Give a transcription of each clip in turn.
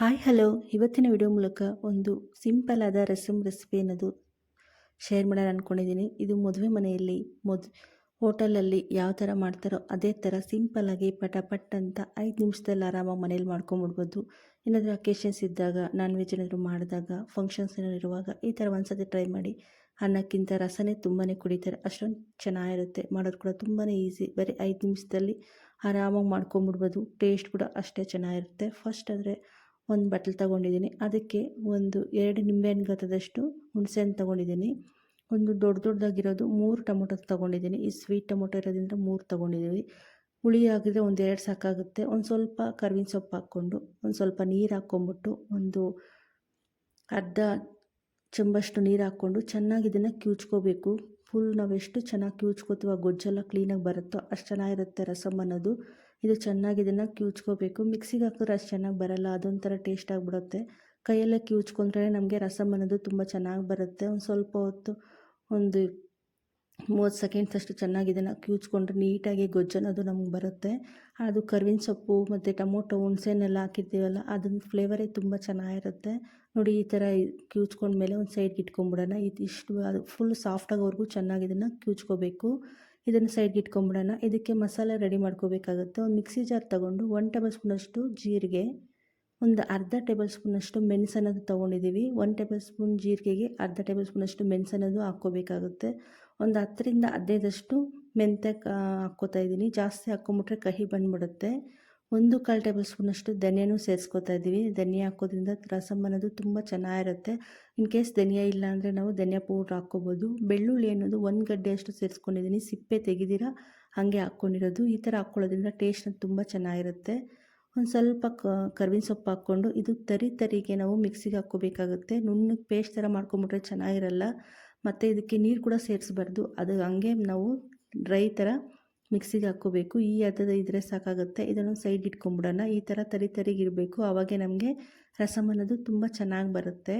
Hi, hello. ಇವತ್ತಿನ video ಮೂಲಕ ಒಂದು ಸಿಂಪಲ್ ಆದ ರಸಮ್ ರೆಸಿಪಿ ಅನ್ನೋದು ಶೇರ್ ಮಾಡೋಣ ಅಂದ್ಕೊಂಡಿದ್ದೀನಿ ಇದು ಮದುವೆ ಮನೆಯಲ್ಲಿ, ಮೊದ್, ಹೋಟೆಲಲ್ಲಿ ಯಾವ ಥರ ಮಾಡ್ತಾರೋ ಅದೇ ಥರ ಸಿಂಪಲ್ಲಾಗಿ ಪಟ ಅಂತ ಐದು ನಿಮಿಷದಲ್ಲಿ ಆರಾಮಾಗಿ ಮನೇಲಿ ಮಾಡ್ಕೊಂಬಿಡ್ಬೋದು. ಏನಾದರೂ ಅಕೇಶನ್ಸ್ ಇದ್ದಾಗ ನಾನ್ ವೆಜ್ ಏನಾದರೂ ಮಾಡಿದಾಗ ಫಂಕ್ಷನ್ಸ್ ಏನಾದ್ರು ಇರುವಾಗ ಈ ಥರ ಒಂದ್ಸತಿ ಟ್ರೈ ಮಾಡಿ. ಅನ್ನಕ್ಕಿಂತ ರಸನೇ ತುಂಬಾ ಕುಡಿತಾರೆ. ಅಷ್ಟೊಂದು ಚೆನ್ನಾಗಿರುತ್ತೆ. ಮಾಡೋದು ಕೂಡ ತುಂಬಾ ಈಸಿ ಬರೀ ಐದು ನಿಮಿಷದಲ್ಲಿ ಆರಾಮಾಗಿ ಮಾಡ್ಕೊಂಬಿಡ್ಬೋದು. ಟೇಸ್ಟ್ ಕೂಡ ಅಷ್ಟೇ ಚೆನ್ನಾಗಿರುತ್ತೆ. ಫಸ್ಟ್ ಆದರೆ ಒಂದು ಬಟ್ಲು ತೊಗೊಂಡಿದ್ದೀನಿ. ಅದಕ್ಕೆ ಒಂದು ಎರಡು ನಿಂಬೆಹಣ್ಣು ಹುಣಸೆ ಹಣ್ಣು ತೊಗೊಂಡಿದ್ದೀನಿ. ಒಂದು ದೊಡ್ಡ ದೊಡ್ಡದಾಗಿರೋದು ಮೂರು ಟೊಮೊಟೊ ತೊಗೊಂಡಿದ್ದೀನಿ. ಈ ಸ್ವೀಟ್ ಟೊಮೊಟೊ ಇರೋದ್ರಿಂದ ಮೂರು ತೊಗೊಂಡಿದ್ದೀವಿ. ಹುಳಿ ಆಗಿದ್ರೆ ಒಂದು ಎರಡು ಸಾಕಾಗುತ್ತೆ. ಒಂದು ಸ್ವಲ್ಪ ಕರ್ವಿನ ಸೊಪ್ಪು ಹಾಕ್ಕೊಂಡು, ಒಂದು ಸ್ವಲ್ಪ ನೀರು ಹಾಕ್ಕೊಂಬಿಟ್ಟು, ಒಂದು ಅರ್ಧ ಚಂಬಷ್ಟು ನೀರು ಹಾಕ್ಕೊಂಡು ಚೆನ್ನಾಗಿ ಇದನ್ನು ಕ್ಯೂಚ್ಕೋಬೇಕು. ಫುಲ್ ನಾವು ಎಷ್ಟು ಚೆನ್ನಾಗಿ ಕ್ಯೂಚ್ಕೋತೀವಿ, ಆ ಗೊಜ್ಜೆಲ್ಲ ಕ್ಲೀನಾಗಿ ಬರುತ್ತೋ ಅಷ್ಟು ಚೆನ್ನಾಗಿರುತ್ತೆ ರಸಮ್ ಅನ್ನೋದು. ಇದು ಚೆನ್ನಾಗಿ ಇದನ್ನು ಕ್ಯೂಚ್ಕೋಬೇಕು. ಮಿಕ್ಸಿಗೆ ಹಾಕಿದ್ರೆ ಅಷ್ಟು ಚೆನ್ನಾಗಿ ಬರಲ್ಲ, ಅದೊಂಥರ ಟೇಸ್ಟ್ ಆಗಿಬಿಡುತ್ತೆ. ಕೈಯಲ್ಲೇ ಕ್ಯೂಚ್ಕೊಂಡ್ರೆ ನಮಗೆ ರಸಮ್ ಅನ್ನೋದು ತುಂಬ ಚೆನ್ನಾಗಿ ಬರುತ್ತೆ. ಒಂದು ಸ್ವಲ್ಪ ಹೊತ್ತು, ಒಂದು ಮೂವತ್ತು ಸೆಕೆಂಡ್ಸ್ ಅಷ್ಟು ಚೆನ್ನಾಗಿ ಇದನ್ನು ಕ್ಯೂಚ್ಕೊಂಡ್ರೆ ನೀಟಾಗಿ ಗೊಜ್ಜು ಅನ್ನೋದು ನಮ್ಗೆ ಬರುತ್ತೆ. ಅದು ಕರ್ವಿನ ಸೊಪ್ಪು ಮತ್ತು ಟೊಮೊಟೊ, ಹುಣ್ಸೆನೆಲ್ಲ ಹಾಕಿರ್ತೀವಲ್ಲ ಅದನ್ನ ಫ್ಲೇವರೇ ತುಂಬ ಚೆನ್ನಾಗಿರುತ್ತೆ. ನೋಡಿ ಈ ಥರ ಕ್ಯೂಚ್ಕೊಂಡ್ಮೇಲೆ ಒಂದು ಸೈಡ್ಗೆ ಇಟ್ಕೊಂಬಿಡೋಣ. ಇದು ಇಷ್ಟು, ಅದು ಫುಲ್ ಸಾಫ್ಟಾಗೋವರೆಗೂ ಚೆನ್ನಾಗಿ ಇದನ್ನು ಕ್ಯೂಚ್ಕೋಬೇಕು. ಇದನ್ನು ಸೈಡ್ಗೆ ಇಟ್ಕೊಂಬಿಡೋಣ. ಇದಕ್ಕೆ ಮಸಾಲೆ ರೆಡಿ ಮಾಡ್ಕೋಬೇಕಾಗುತ್ತೆ. ಒಂದು ಮಿಕ್ಸಿ ಜಾರ್ ತೊಗೊಂಡು ಒನ್ ಟೇಬಲ್ ಸ್ಪೂನಷ್ಟು ಜೀರಿಗೆ, ಒಂದು ಅರ್ಧ ಟೇಬಲ್ ಸ್ಪೂನಷ್ಟು ಮೆಣಸನ್ನೋದು ತೊಗೊಂಡಿದ್ದೀವಿ ಒನ್ ಟೇಬಲ್ ಸ್ಪೂನ್ ಜೀರಿಗೆಗೆ ಅರ್ಧ ಟೇಬಲ್ ಸ್ಪೂನಷ್ಟು ಮೆಣಸನ್ನೋದು ಹಾಕ್ಕೋಬೇಕಾಗುತ್ತೆ. ಒಂದು ಹತ್ತರಿಂದ ಹದಿನೈದಷ್ಟು ಮೆಂತ್ಯ ಹಾಕ್ಕೋತಾ ಇದ್ದೀನಿ ಜಾಸ್ತಿ ಹಾಕ್ಕೊಂಬಿಟ್ರೆ ಕಹಿ ಬಂದ್ಬಿಡುತ್ತೆ. ಒಂದು ಕಾಲು ಟೇಬಲ್ ಸ್ಪೂನಷ್ಟು ಧನಿಯಾನು ಸೇರಿಸ್ಕೊತಾ ಇದ್ದೀವಿ. ಧನಿಯಾ ಹಾಕೋದ್ರಿಂದ ರಸಮ್ ಅನ್ನೋದು ತುಂಬ ಚೆನ್ನಾಗಿರುತ್ತೆ. ಇನ್ ಕೇಸ್ ಧನಿಯಾ ಇಲ್ಲ ಅಂದರೆ ನಾವು ಧನಿಯಾ ಪೌಡ್ರ್ ಹಾಕ್ಕೋಬೋದು. ಬೆಳ್ಳುಳ್ಳಿ ಅನ್ನೋದು ಒಂದು ಗಡ್ಡೆಯಷ್ಟು ಸೇರಿಸ್ಕೊಂಡಿದ್ದೀನಿ. ಸಿಪ್ಪೆ ತೆಗೆದಿರಾ ಹಾಗೆ ಹಾಕ್ಕೊಂಡಿರೋದು. ಈ ಥರ ಹಾಕ್ಕೊಳ್ಳೋದ್ರಿಂದ ಟೇಸ್ಟ್ ತುಂಬ ಚೆನ್ನಾಗಿರುತ್ತೆ. ಒಂದು ಸ್ವಲ್ಪ ಕರ್ವಿನ ಸೊಪ್ಪು ಹಾಕ್ಕೊಂಡು ಇದು ತರಿ ತರಿಗೆ ನಾವು ಮಿಕ್ಸಿಗೆ ಹಾಕ್ಕೋಬೇಕಾಗುತ್ತೆ. ನುಣ್ಣಗೆ ಪೇಸ್ಟ್ ಥರ ಮಾಡ್ಕೊಂಬಿಟ್ರೆ ಚೆನ್ನಾಗಿರಲ್ಲ. ಮತ್ತು ಇದಕ್ಕೆ ನೀರು ಕೂಡ ಸೇರಿಸ್ಬಾರ್ದು. ಅದು ಹಂಗೆ ನಾವು ಡ್ರೈ ಥರ ಮಿಕ್ಸಿಗೆ ಹಾಕ್ಕೋಬೇಕು. ಈ ಹದದ ಇದ್ರೆ ಸಾಕಾಗುತ್ತೆ. ಇದನ್ನು ಸೈಡ್ ಇಟ್ಕೊಂಬಿಡೋಣ. ಈ ಥರ ತರಿ ತರಿಗಿರಬೇಕು. ಆವಾಗೆ ನಮಗೆ ರಸಮ್ ಅನ್ನೋದು ತುಂಬ ಚೆನ್ನಾಗಿ ಬರುತ್ತೆ.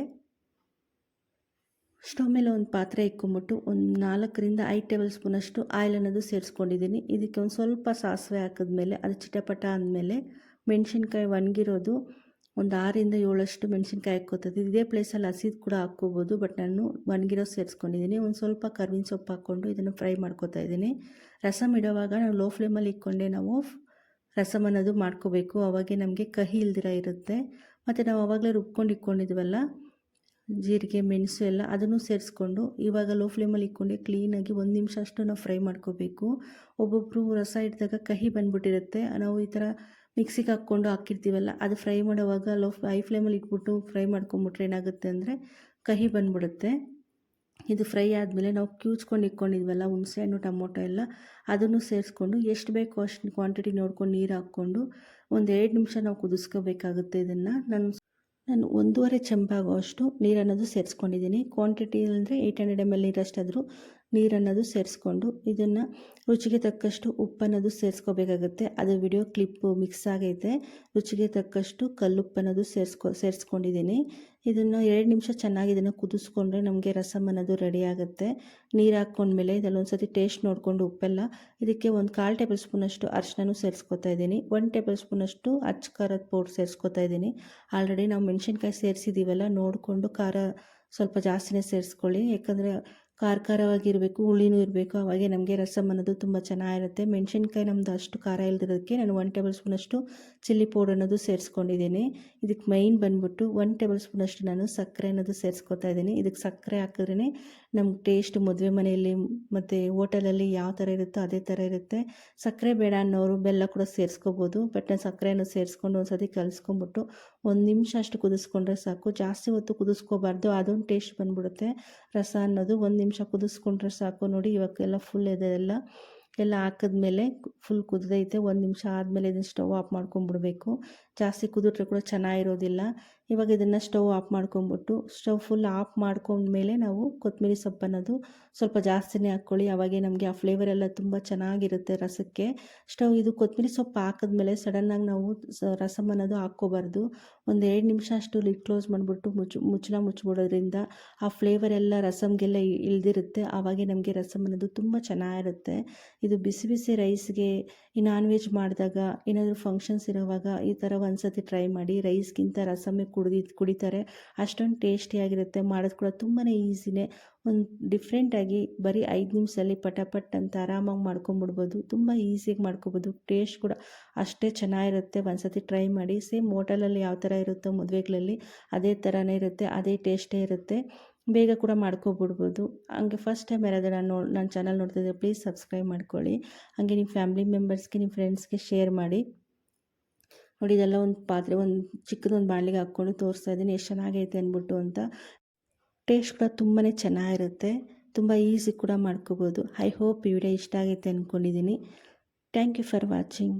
ಸ್ಟವ್ ಮೇಲೆ ಒಂದು ಪಾತ್ರೆ ಇಕ್ಕೊಂಬಿಟ್ಟು ಒಂದು ನಾಲ್ಕರಿಂದ ಐದು ಟೇಬಲ್ ಸ್ಪೂನಷ್ಟು ಆಯಿಲ್ ಅನ್ನೋದು ಸೇರಿಸ್ಕೊಂಡಿದ್ದೀನಿ. ಇದಕ್ಕೆ ಒಂದು ಸ್ವಲ್ಪ ಸಾಸಿವೆ ಹಾಕಿದ್ಮೇಲೆ, ಅದು ಚಿಟಪಟ ಅಂದಮೇಲೆ ಮೆಣಸಿನ್ಕಾಯಿ ಒಣಗಿರೋದು ಒಂದು ಆರಿಂದ ಏಳಷ್ಟು ಮೆಣಸಿನ್ಕಾಯಿ ಹಾಕ್ಕೋತದೆ. ಇದೇ ಪ್ಲೇಸಲ್ಲಿ ಹಸಿದು ಕೂಡ ಹಾಕ್ಕೋಬೋದು ಬಟ್ ನಾನು ಒಣಗಿರೋ ಸೇರಿಸ್ಕೊಂಡಿದ್ದೀನಿ. ಒಂದು ಸ್ವಲ್ಪ ಕರ್ವಿನ ಸೊಪ್ಪು ಹಾಕ್ಕೊಂಡು ಇದನ್ನು ಫ್ರೈ ಮಾಡ್ಕೋತಾ ಇದ್ದೀನಿ. ರಸಮ್ ಇಡೋವಾಗ ನಾವು ಲೋ ಫ್ಲೇಮಲ್ಲಿ ಇಕ್ಕೊಂಡೆ ನಾವು ರಸಮ್ ಅನ್ನೋದು ಮಾಡ್ಕೋಬೇಕು. ಅವಾಗೆ ನಮಗೆ ಕಹಿ ಇಲ್ದಿರ ಇರುತ್ತೆ. ಮತ್ತು ನಾವು ಅವಾಗಲೇ ರುಬ್ಕೊಂಡು ಇಕ್ಕೊಂಡಿದ್ವಲ್ಲ ಜೀರಿಗೆ, ಮೆಣಸು ಎಲ್ಲ ಅದನ್ನು ಸೇರಿಸ್ಕೊಂಡು ಇವಾಗ ಲೋ ಫ್ಲೇಮಲ್ಲಿ ಇಟ್ಕೊಂಡೆ ಕ್ಲೀನಾಗಿ ಒಂದು ನಿಮಿಷ ಅಷ್ಟು ನಾವು ಫ್ರೈ ಮಾಡ್ಕೋಬೇಕು. ಒಬ್ಬೊಬ್ಬರು ರಸ ಇಟ್ಟಿದಾಗ ಕಹಿ ಬಂದ್ಬಿಟ್ಟಿರುತ್ತೆ. ನಾವು ಈ ಥರ ಮಿಕ್ಸಿಗೆ ಹಾಕ್ಕೊಂಡು ಹಾಕಿರ್ತೀವಲ್ಲ, ಅದು ಫ್ರೈ ಮಾಡೋವಾಗ ಲೋ ಹೈ ಫ್ಲೇಮಲ್ಲಿ ಇಟ್ಬಿಟ್ಟು ಫ್ರೈ ಮಾಡ್ಕೊಂಬಿಟ್ರೆ ಏನಾಗುತ್ತೆ ಅಂದರೆ ಕಹಿ ಬಂದ್ಬಿಡುತ್ತೆ. ಇದು ಫ್ರೈ ಆದಮೇಲೆ ನಾವು ಕ್ಯೂಚ್ಕೊಂಡು ಇಟ್ಕೊಂಡಿದ್ವಲ್ಲ ಹುಣಸೆಹಣ್ಣು ಟೊಮೊಟೊ ಎಲ್ಲ, ಅದನ್ನು ಸೇರಿಸ್ಕೊಂಡು ಎಷ್ಟು ಬೇಕೋ ಅಷ್ಟು ಕ್ವಾಂಟಿಟಿ ನೋಡ್ಕೊಂಡು ನೀರು ಹಾಕ್ಕೊಂಡು ಒಂದು ಎರಡು ನಿಮಿಷ ನಾವು ಕುದಿಸ್ಕೋಬೇಕಾಗುತ್ತೆ ಇದನ್ನು. ನಾನು ನಾನು ಒಂದೂವರೆ ಚೆಂಬಾಗುವಷ್ಟು ನೀರನ್ನೋದು ಸೇರಿಸ್ಕೊಂಡಿದ್ದೀನಿ. ಕ್ವಾಂಟಿಟಿ ಅಂದರೆ ಏಯ್ಟ್ ಹಂಡ್ರೆಡ್ ಎಂ ಎಲ್ ನೀರಷ್ಟಾದರೂ ನೀರನ್ನೋದು ಸೇರಿಸ್ಕೊಂಡು ಇದನ್ನು ರುಚಿಗೆ ತಕ್ಕಷ್ಟು ಉಪ್ಪನ್ನೋದು ಸೇರಿಸ್ಕೋಬೇಕಾಗುತ್ತೆ. ಅದು ವಿಡಿಯೋ ಕ್ಲಿಪ್ಪು ಮಿಕ್ಸ್ ಆಗೈತೆ. ರುಚಿಗೆ ತಕ್ಕಷ್ಟು ಕಲ್ಲುಪ್ಪನ್ನೋದು ಸೇರಿಸ್ಕೊ, ಸೇರಿಸ್ಕೊಂಡಿದ್ದೀನಿ. ಇದನ್ನು ಎರಡು ನಿಮಿಷ ಚೆನ್ನಾಗಿ ಇದನ್ನು ಕುದಿಸ್ಕೊಂಡ್ರೆ ನಮಗೆ ರಸಮ್ ಅನ್ನೋದು ರೆಡಿ ಆಗುತ್ತೆ. ನೀರು ಹಾಕ್ಕೊಂಡ್ಮೇಲೆ ಒಂದು ಸತಿ ಟೇಸ್ಟ್ ನೋಡಿಕೊಂಡು ಉಪ್ಪೆಲ್ಲ. ಇದಕ್ಕೆ ಒಂದು ಕಾಲು ಟೇಬಲ್ ಸ್ಪೂನಷ್ಟು ಅರಿಶಿನೂ ಸೇರಿಸ್ಕೊತಾ ಇದ್ದೀನಿ. ಒನ್ ಟೇಬಲ್ ಸ್ಪೂನಷ್ಟು ಅಚ್ಚ ಖಾರದ ಪೌಡ್ರ್ ಸೇರಿಸ್ಕೊತಾ ಇದ್ದೀನಿ. ಆಲ್ರೆಡಿ ನಾವು ಮೆಣಸಿನ್ಕಾಯಿ ಸೇರಿಸಿದ್ದೀವಲ್ಲ ನೋಡಿಕೊಂಡು ಖಾರ ಸ್ವಲ್ಪ ಜಾಸ್ತಿನೇ ಸೇರಿಸ್ಕೊಳ್ಳಿ. ಯಾಕಂದರೆ ಖಾರ ಖಾರವಾಗಿರಬೇಕು ಹುಳಿನೂ ಇರಬೇಕು. ಅವಾಗೆ ನಮಗೆ ರಸಮ್ ಅನ್ನೋದು ತುಂಬ ಚೆನ್ನಾಗಿರುತ್ತೆ. ಮೆಣಸಿನ್ಕಾಯಿ ನಮ್ಮದು ಅಷ್ಟು ಖಾರ ಇಲ್ದಿರೋದಕ್ಕೆ ನಾನು ಒನ್ ಟೇಬಲ್ ಸ್ಪೂನಷ್ಟು ಚಿಲ್ಲಿ ಪೌಡರ್ ಅನ್ನೋದು ಸೇರಿಸ್ಕೊಂಡಿದ್ದೀನಿ. ಇದಕ್ಕೆ ಮೈನ್ ಬಂದ್ಬಿಟ್ಟು ಒನ್ ಟೇಬಲ್ ಸ್ಪೂನಷ್ಟು ನಾನು ಸಕ್ಕರೆ ಅನ್ನೋದು ಸೇರಿಸ್ಕೊತಾ ಇದ್ದೀನಿ. ಇದಕ್ಕೆ ಸಕ್ಕರೆ ಹಾಕಿದ್ರೇ ನಮ್ಗೆ ಟೇಸ್ಟ್ ಮದುವೆ ಮನೆಯಲ್ಲಿ ಮತ್ತು ಹೋಟೆಲಲ್ಲಿ ಯಾವ ಥರ ಇರುತ್ತೋ ಅದೇ ಥರ ಇರುತ್ತೆ. ಸಕ್ಕರೆ ಬೇಡ ಅನ್ನೋರು ಬೆಲ್ಲ ಕೂಡ ಸೇರಿಸ್ಕೋಬೋದು. ಬಟ್ ನಾನು ಸಕ್ಕರೆಯನ್ನು ಸೇರಿಸ್ಕೊಂಡು ಒಂದು ಸತಿ ಕಲಿಸ್ಕೊಂಬಿಟ್ಟು ಒಂದು ನಿಮಿಷ ಅಷ್ಟು ಕುದಿಸ್ಕೊಂಡ್ರೆ ಸಾಕು. ಜಾಸ್ತಿ ಹೊತ್ತು ಕುದಿಸ್ಕೋಬಾರ್ದು. ಅದೊಂದು ಟೇಸ್ಟ್ ಬಂದ್ಬಿಡುತ್ತೆ. ರಸ ಅನ್ನೋದು ಒಂದು ನಿಮಿಷ ಕುದಿಸ್ಕೊಂಡ್ರೆ ಸಾಕು ನೋಡಿ, ಇವಾಗೆಲ್ಲ ಫುಲ್ ಇದೆ ಎಲ್ಲ. ಎಲ್ಲ ಹಾಕಿದ್ಮೇಲೆ ಫುಲ್ ಕುದ್ದೈತೆ. ಒಂದು ನಿಮಿಷ ಆದಮೇಲೆ ಇದನ್ನು ಸ್ಟವ್ ಆಫ್ ಮಾಡ್ಕೊಂಡ್ಬಿಡ್ಬೇಕು. ಜಾಸ್ತಿ ಕುದಿಟ್ರೆ ಕೂಡ ಚೆನ್ನಾಗಿರೋದಿಲ್ಲ. ಇವಾಗ ಇದನ್ನು ಸ್ಟವ್ ಆಫ್ ಮಾಡ್ಕೊಂಬಿಟ್ಟು ಸ್ಟವ್ ಫುಲ್ ಆಫ್ ಮಾಡ್ಕೊಂಡ್ಮೇಲೆ ನಾವು ಕೊತ್ತಂಬರಿ ಸೊಪ್ಪು ಅನ್ನೋದು ಸ್ವಲ್ಪ ಜಾಸ್ತಿನೇ ಹಾಕ್ಕೊಳ್ಳಿ. ಅವಾಗೆ ನಮಗೆ ಆ ಫ್ಲೇವರ್ ಎಲ್ಲ ತುಂಬ ಚೆನ್ನಾಗಿರುತ್ತೆ ರಸಕ್ಕೆ. ಸ್ಟವ್ ಇದು ಕೊತ್ತಂಬರಿ ಸೊಪ್ಪು ಹಾಕಿದ್ಮೇಲೆ ಸಡನ್ನಾಗಿ ನಾವು ರಸಮ್ ಅನ್ನೋದು ಹಾಕ್ಕೋಬಾರ್ದು. ಒಂದು ಎರಡು ನಿಮಿಷ ಅಷ್ಟು ಲಿಡ್ ಕ್ಲೋಸ್ ಮಾಡಿಬಿಟ್ಟು ಮುಚ್ಚು, ಮುಚ್ಚಳ ಮುಚ್ಚಿಬಿಡೋದ್ರಿಂದ ಆ ಫ್ಲೇವರ್ ಎಲ್ಲ ರಸಮ್ಗೆಲ್ಲ ಇಳ್ದಿರುತ್ತೆ ಆವಾಗೆ ನಮಗೆ ರಸಮ್ ಅನ್ನೋದು ತುಂಬ ಚೆನ್ನಾಗಿರುತ್ತೆ. ಇದು ಬಿಸಿ ಬಿಸಿ ರೈಸ್ಗೆ ಈ ನಾನ್ ವೆಜ್ ಮಾಡಿದಾಗ ಏನಾದರೂ ಫಂಕ್ಷನ್ಸ್ ಇರೋವಾಗ ಈ ಥರ ಒಂದ್ಸತಿ ಟ್ರೈ ಮಾಡಿ ರೈಸ್ಗಿಂತ ರಸಮ್ಮೇ ಕುಡ್ದು ಕುಡಿತಾರೆ, ಅಷ್ಟೊಂದು ಟೇಸ್ಟಿಯಾಗಿರುತ್ತೆ ಮಾಡೋದು ಕೂಡ ತುಂಬಾ ಈಸಿನೇ. ಒಂದು ಡಿಫ್ರೆಂಟಾಗಿ ಬರೀ ಐದು ನಿಮಿಷದಲ್ಲಿ ಪಟಪಟ್ ಅಂತ ಆರಾಮಾಗಿ ಮಾಡ್ಕೊಂಬಿಡ್ಬೋದು. ತುಂಬ ಈಸಿಯಾಗಿ ಮಾಡ್ಕೊಬೋದು. ಟೇಸ್ಟ್ ಕೂಡ ಅಷ್ಟೇ ಚೆನ್ನಾಗಿರುತ್ತೆ. ಒಂದು ಸತಿ ಟ್ರೈ ಮಾಡಿ. ಸೇಮ್ ಹೋಟೆಲಲ್ಲಿ ಯಾವ ಥರ ಇರುತ್ತೋ ಮದುವೆಗಳಲ್ಲಿ ಅದೇ ಥರನೇ ಇರುತ್ತೆ. ಅದೇ ಟೇಸ್ಟೇ ಇರುತ್ತೆ. ಬೇಗ ಕೂಡ ಮಾಡ್ಕೊಬಿಡ್ಬೋದು. ಹಂಗೆ ಫಸ್ಟ್ ಟೈಮ್ ಯಾರಾದರೂ ನಾನು ನನ್ನ ಚಾನಲ್ ನೋಡ್ತಿದ್ದೆ ಪ್ಲೀಸ್ ಸಬ್ಸ್ಕ್ರೈಬ್ ಮಾಡ್ಕೊಳ್ಳಿ. ಹಾಗೆ ನಿಮ್ಮ ಫ್ಯಾಮಿಲಿ ಮೆಂಬರ್ಸ್ಗೆ ನಿಮ್ಮ ಫ್ರೆಂಡ್ಸ್ಗೆ ಶೇರ್ ಮಾಡಿ. ನೋಡಿ, ಇದೆಲ್ಲ ಒಂದು ಪಾತ್ರೆ, ಒಂದು ಚಿಕ್ಕದೊಂದು ಬಾಣಲಿಗೆ ಹಾಕ್ಕೊಂಡು ತೋರಿಸ್ತಾ ಇದ್ದೀನಿ. ಎಷ್ಟು ಚೆನ್ನಾಗೈತೆ ಅಂದ್ಬಿಟ್ಟು ಅಂತ. ಟೇಸ್ಟ್ ಕೂಡ ತುಂಬಾ ಚೆನ್ನಾಗಿರುತ್ತೆ. ತುಂಬ ಈಸಿ ಕೂಡ ಮಾಡ್ಕೋಬೋದು. ಐ ಹೋಪ್ ಈ ವಿಡಿಯೋ ಇಷ್ಟ ಆಗೈತೆ ಅಂದ್ಕೊಂಡಿದ್ದೀನಿ ಥ್ಯಾಂಕ್ ಯು ಫಾರ್ ವಾಚಿಂಗ್